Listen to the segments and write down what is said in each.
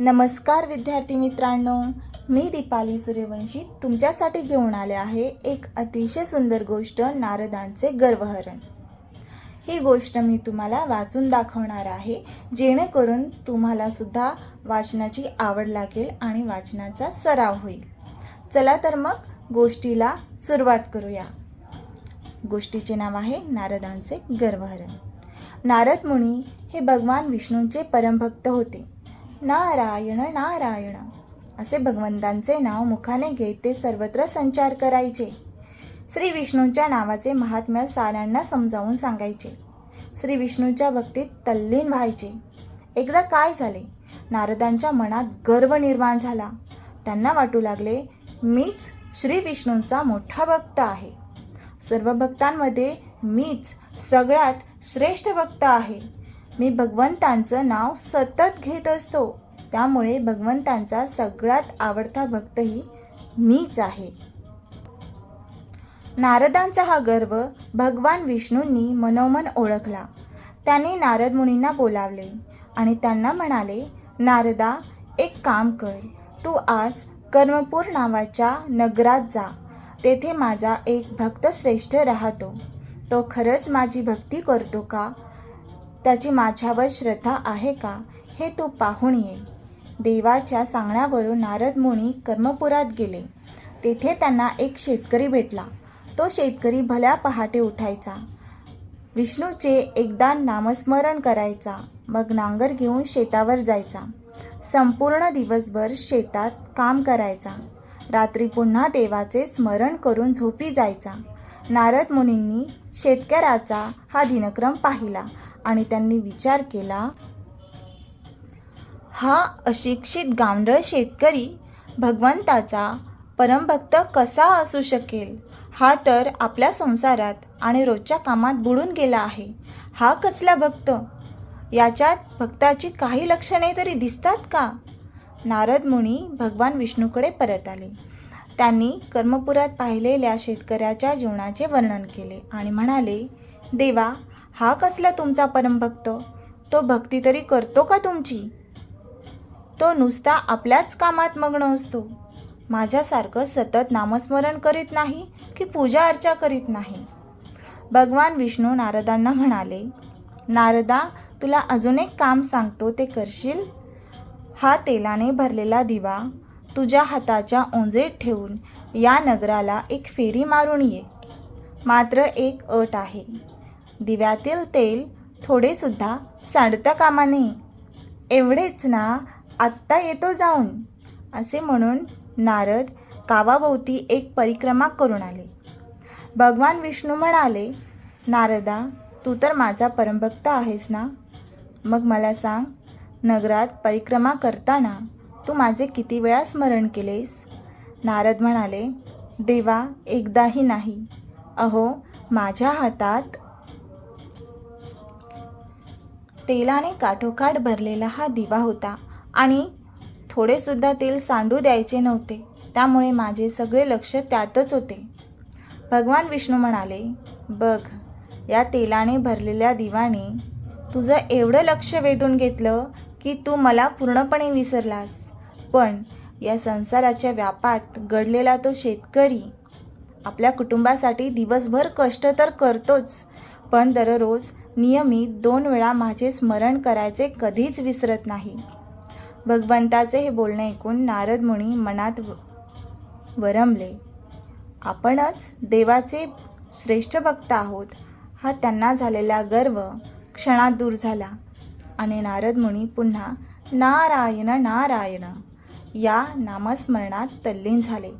नमस्कार विद्यार्थी मित्रांनो मी दीपाली सूर्यवंशी तुमच्यासाठी घेऊन आले आहे एक अतिशय सुंदर गोष्ट नारदांचे गर्वहरण. ही गोष्ट मी तुम्हाला वाचून दाखवणार आहे जेणेकरून तुम्हालासुद्धा वाचनाची आवड लागेल आणि वाचनाचा सराव होईल. चला तर मग गोष्टीला सुरुवात करूया. गोष्टीचे नाव आहे नारदांचे गर्वहरण. नारद मुनी हे भगवान विष्णूंचे परमभक्त होते. नारायण नारायण. असे भगवंतांचे नाव मुखाने घेत ते सर्वत्र संचार करायचे. श्री विष्णूंच्या नावाचे महात्म्य साऱ्यांना समजावून सांगायचे. श्री विष्णूच्या भक्तीत तल्लीन व्हायचे. एकदा काय झाले? नारदांच्या मनात गर्व निर्माण झाला. त्यांना वाटू लागले मीच श्री विष्णूंचा मोठा भक्त आहे. सर्व भक्तांमध्ये मीच सगळ्यात श्रेष्ठ भक्त आहे. मी भगवंतांचं नाव सतत घेत असतो. त्यामुळे भगवंतांचा सगळ्यात आवडता भक्तही मीच आहे. नारदांचा हा गर्व भगवान विष्णूंनी मनोमन ओळखला. त्याने नारद मुनींना बोलावले आणि त्यांना म्हणाले नारदा एक काम कर. तू आज कर्मपूर नावाच्या नगरात जा. तेथे माझा एक भक्त श्रेष्ठ राहतो. तो खरंच माझी भक्ती करतो का? त्याची माझ्यावर श्रद्धा आहे का? हे तू पाहून ये देवाच्या सांगण्यावरून नारद मुनी कर्मपुरात गेले. तेथे त्यांना एक शेतकरी भेटला. तो शेतकरी भल्या पहाटे उठायचा. विष्णूचे एकदा नामस्मरण करायचा. मग नांगर घेऊन शेतावर जायचा. संपूर्ण दिवसभर शेतात काम करायचा. रात्री पुन्हा देवाचे स्मरण करून झोपी जायचा. नारद मुनींनी शेतकऱ्याचा हा दिनक्रम पाहिला. आणि त्यांनी विचार केला हा अशिक्षित गावंढळ शेतकरी भगवंताचा परमभक्त कसा असू शकेल? हा तर आपल्या संसारात आणि रोजच्या कामात बुडून गेला आहे. हा कसला भक्त? याच्यात भक्ताची काही लक्षणे तरी दिसतात का? नारद मुनी भगवान विष्णूकडे परत आले. त्यांनी कर्मपुरात पाहिलेल्या शेतकऱ्याच्या जीवनाचे वर्णन केले आणि म्हणाले देवा हा कसला तुमचा परमभक्त? तो भक्ती तरी करतो का तुमची? तो नुसता आपल्याच कामात मग्न असतो. माझ्यासारखं सतत नामस्मरण करीत नाही की पूजा अर्चा करीत नाही. भगवान विष्णू नारदांना म्हणाले नारदा तुला अजून एक काम सांगतो ते करशील? हा तेलाने भरलेला दिवा तुझ्या हाताच्या ओंजेत ठेवून या नगराला एक फेरी मारून ये. मात्र एक अट आहे. दिव्यातील तेल थोडेसुद्धा सांडता कामा नये एवढेच ना आत्ता येतो जाऊन. असे म्हणून नारद गावाभोवती एक परिक्रमा करून आले. भगवान विष्णू म्हणाले नारदा तू तर माझा परमभक्त आहेस ना? मग मला सांग नगरात परिक्रमा करताना तू माझे किती वेळा स्मरण केलेस? नारद म्हणाले देवा एकदाही नाही. अहो माझ्या हातात तेलाने काठोकाठ भरलेला हा दिवा होता आणि थोडेसुद्धा तेल सांडू द्यायचे नव्हते. त्यामुळे माझे सगळे लक्ष त्यातच होते. भगवान विष्णू म्हणाले बघ या तेलाने भरलेल्या दिवाने तुझं एवढं लक्ष वेधून घेतलं की तू मला पूर्णपणे विसरलास. पण या संसाराच्या व्यापात घडलेला तो शेतकरी आपल्या कुटुंबासाठी दिवसभर कष्ट तर करतोच पण दररोज नियमित दोन वेळा माझे स्मरण करायचे कधीच विसरत नाही. भगवंताचे हे बोलणे ऐकून नारद मुनी मनात व- वरमले आपणच देवाचे श्रेष्ठ भक्त आहोत हा त्यांना झालेला गर्व क्षणात दूर झाला आणि नारद मुनी पुन्हा नारायण नारायण या नामस्मरणात तल्लीन झाले.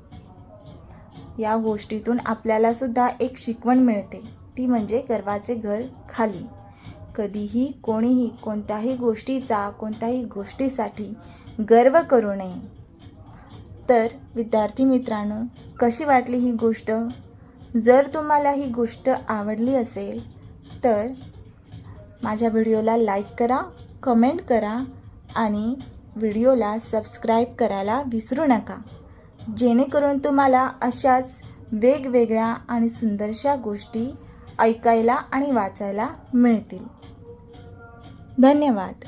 या गोष्टीतून आपल्यालासुद्धा एक शिकवण मिळते. ती म्हणजे गर्वाचे घर खाली. कधीही कोणीही कोणत्याही गोष्टीचा कोणत्याही गोष्टीसाठी गर्व करू नये. तर विद्यार्थी मित्रांनो कशी वाटली ही गोष्ट? जर तुम्हाला ही गोष्ट आवडली असेल तर माझ्या व्हिडिओला लाईक करा कमेंट करा आणि व्हिडिओला सबस्क्राईब करायला विसरू नका. जेणेकरून तुम्हाला अशाच वेगवेगळ्या आणि सुंदरशा गोष्टी ऐकायला आणि वाचायला मिळतील. धन्यवाद.